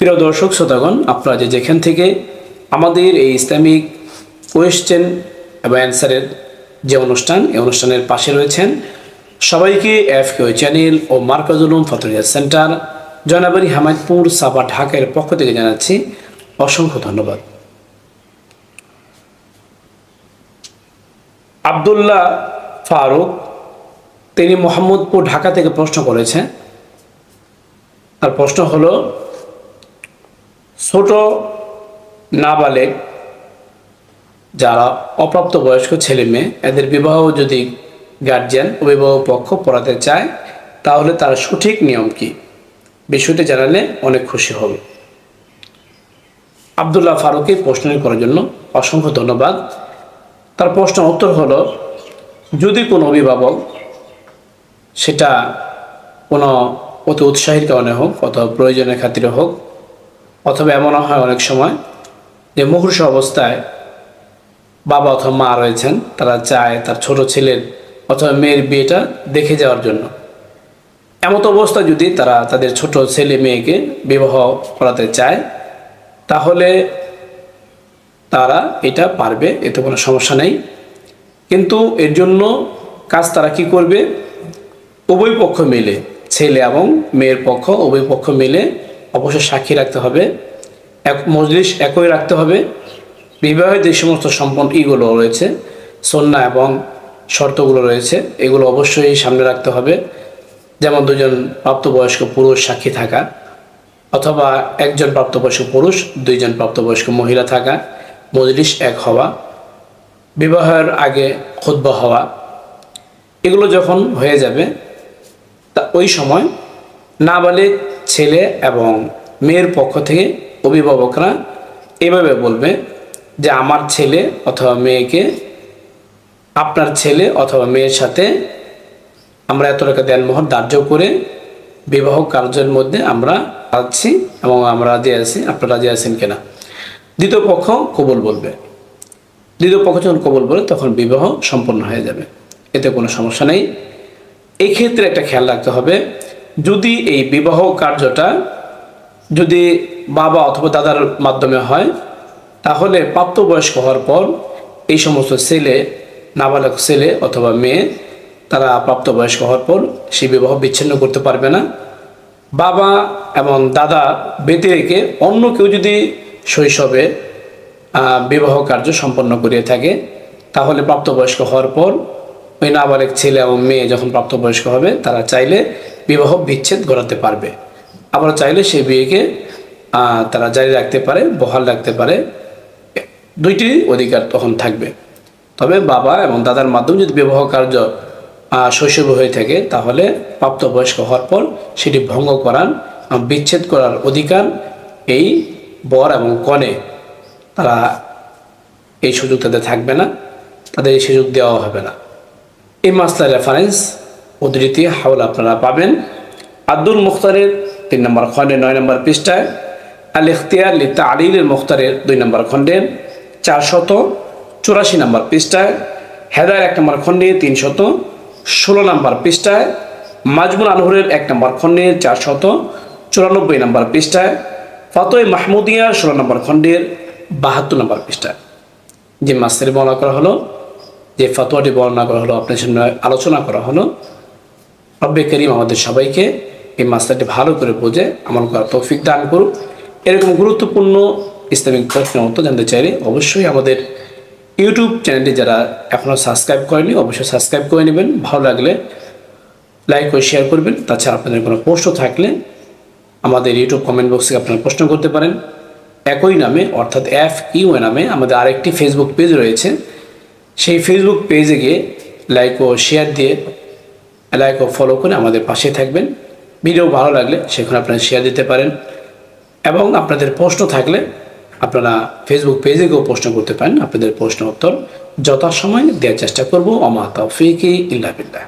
প্রিয় দর্শক, শ্রোতাগণ, আপনারা যে যেখান থেকে আমাদের এই ইসলামিক কোয়েশ্চেন এবং অ্যান্সারের যে অনুষ্ঠান, এই অনুষ্ঠানের পাশে রয়েছেন সবাইকে এফ কেউ চ্যানেল ও মার্কাজুল উলুম ফতরিয়া সেন্টার জয়নাবাড়ি হামাদপুর, সাবা ঢাকার পক্ষ থেকে জানাচ্ছি অসংখ্য ধন্যবাদ। আবদুল্লাহ ফারুক, তিনি মোহাম্মদপুর, ঢাকা থেকে প্রশ্ন করেছেন। তার প্রশ্ন হলো, ছোট নাবালেগ যারা অপ্রাপ্ত বয়স্ক ছেলে মেয়ে, এদের বিবাহ যদি গার্জিয়ান অভিভাবক পক্ষ পড়াতে চায়, তাহলে তার সঠিক নিয়ম কি? বিষয়টি জানালে অনেক খুশি হবে। আবদুল্লাহ ফারুকের প্রশ্ন করার জন্য অসংখ্য ধন্যবাদ। তার প্রশ্ন উত্তর হলো যদি কোনো অভিভাবক সেটা কোনো অতি উৎসাহের কারণে হোক অথবা প্রয়োজনের খাতিরে হোক, অথবা এমনও হয় অনেক সময় যে মুহূর্ষ অবস্থায় বাবা অথবা মা রয়েছেন, তারা চায় তার ছোট ছেলের অথবা মেয়ের বিয়েটা দেখে যাওয়ার জন্য। এমত অবস্থা যদি তারা তাদের ছোট ছেলে মেয়েকে বিবাহ করাতে চায়, তাহলে তারা এটা পারবে, এতে কোনো সমস্যা নেই। কিন্তু এর জন্য কাজ তারা কি করবে? উভয় পক্ষ মিলে, ছেলে এবং মেয়ের পক্ষ, উভয় পক্ষ মিলে অবশ্যই সাক্ষী রাখতে হবে। এক মজলিস একই রাখতে হবে। বিবাহের যে সমস্ত সম্পন্ন ইগুলো রয়েছে, সন্না এবং শর্তগুলো রয়েছে, এগুলো অবশ্যই সামনে রাখতে হবে। যেমন দুজন প্রাপ্তবয়স্ক পুরুষ সাক্ষী থাকা, অথবা একজন প্রাপ্তবয়স্ক পুরুষ, দুইজন প্রাপ্তবয়স্ক মহিলা থাকা, মজলিস এক হওয়া। বিবাহের আগে খুদ্া হওয়া, এগুলো যখন হয়ে যাবে, তা ওই সময় নাবালিক ছেলে এবং মেয়ের পক্ষ থেকে অভিভাবকরা এভাবে বলবে যে আমার ছেলে অথবা মেয়েকে, আপনার ছেলে অথবা মেয়ের সাথে আমরা এত টাকা দেনমোহর ধার্য করে বিবাহ কার্যের মধ্যে আমরা আছি এবং আমরা রাজি আছি, আপনারা রাজি আছেন কিনা? দ্বিতীয় পক্ষ কবুল বলবে। দ্বিতীয় পক্ষ যখন কবল বলে তখন বিবাহ সম্পন্ন হয়ে যাবে। এতে কোনো সমস্যা নেই। এক্ষেত্রে একটা খেয়াল রাখতে হবে, যদি এই বিবাহ কার্যটা যদি বাবা অথবা দাদার মাধ্যমে হয়, তাহলে প্রাপ্তবয়স্ক হওয়ার পর এই সমস্ত ছেলে, নাবালক ছেলে অথবা মেয়ে, তারা প্রাপ্তবয়স্ক হওয়ার পর সেই বিবাহ বিচ্ছিন্ন করতে পারবে না। বাবা এবং দাদা বেঁধে রেখে অন্য কেউ যদি শৈশবে বিবাহ কার্য সম্পন্ন করিয়ে থাকে। তাহলে প্রাপ্তবয়স্ক হওয়ার পর ওই নাবালিক ছেলে এবং মেয়ে যখন প্রাপ্তবয়স্ক হবে, তারা চাইলে বিবাহ বিচ্ছেদ ঘটাতে পারবে। আবার চাইলে সেই বিয়েকে তারা জারি রাখতে পারে, বহাল রাখতে পারে। দুইটি অধিকার তখন থাকবে। তবে বাবা এবং দাদার মাধ্যমে যদি বিবাহ কার্য শৈশব হয়ে থাকে, তাহলে প্রাপ্তবয়স্ক হওয়ার পর সেটি ভঙ্গ করার বিচ্ছেদ করার অধিকার এই বর এবং কনে তারা এই সুযোগ তাদের থাকবে না, তাদের এই সুযোগ দেওয়া হবে না। এই মাসলার রেফারেন্স উদ্ধৃতি হাওল আপনারা পাবেন। আব্দুল মুখতারের তিন নম্বর খণ্ডের নয় নম্বর পৃষ্ঠায় আল ইখতিয়ার লিতা আলিলের মুখতারের দুই নম্বর খণ্ডের চারশত চুরাশি নম্বর পৃষ্ঠায় হেদার এক নম্বর খণ্ডে তিনশত ষোলো নম্বর পৃষ্ঠায়, মাজমুন আনহুরের এক নম্বর খণ্ডের চারশত চুরানব্বই নম্বর পৃষ্ঠায়, ফতোয় মাহমুদিয়া ষোলো নম্বর খণ্ডের বাহাত্তর নম্বর পৃষ্ঠায় যে মাস্টারি বর্ণনা করা হলো, যে ফতোয়াটি বর্ণনা করা হলো আপনার সামনে আলোচনা করা হলো, রব্বে করিম আমাদের সবাইকে এই মাস্টারটি ভালো করে বোঝে আমল করার তৌফিক দান করুক। এরকম গুরুত্বপূর্ণ ইসলামিক প্রশ্নের উত্তর জানতে চাইলে অবশ্যই আমাদের ইউটিউব চ্যানেলটি যারা এখনও সাবস্ক্রাইব করেনি, অবশ্যই সাবস্ক্রাইব করে নেবেন। ভালো লাগলে লাইক ও শেয়ার করবেন। তাছাড়া আপনাদের কোনো প্রশ্ন থাকলে আমাদের ইউটিউব কমেন্ট বক্সে আপনারা প্রশ্ন করতে পারেন। একই নামে, অর্থাৎ এফ ইউ নামে আমাদের আরেকটি ফেসবুক পেজ রয়েছে। সেই ফেসবুক পেজে গিয়ে লাইক ও শেয়ার দিয়ে লাইক ও ফলো করে আমাদের পাশে থাকবেন। ভিডিও ভালো লাগলে সেখানে আপনারা শেয়ার দিতে পারেন। এবং আপনাদের প্রশ্ন থাকলে আপনারা ফেসবুক পেজে গিয়েও প্রশ্ন করতে পারেন। আপনাদের প্রশ্ন উত্তর যথাসময় দেওয়ার চেষ্টা করব। অমা তৌফিকি ইল্লা বিল্লাহ।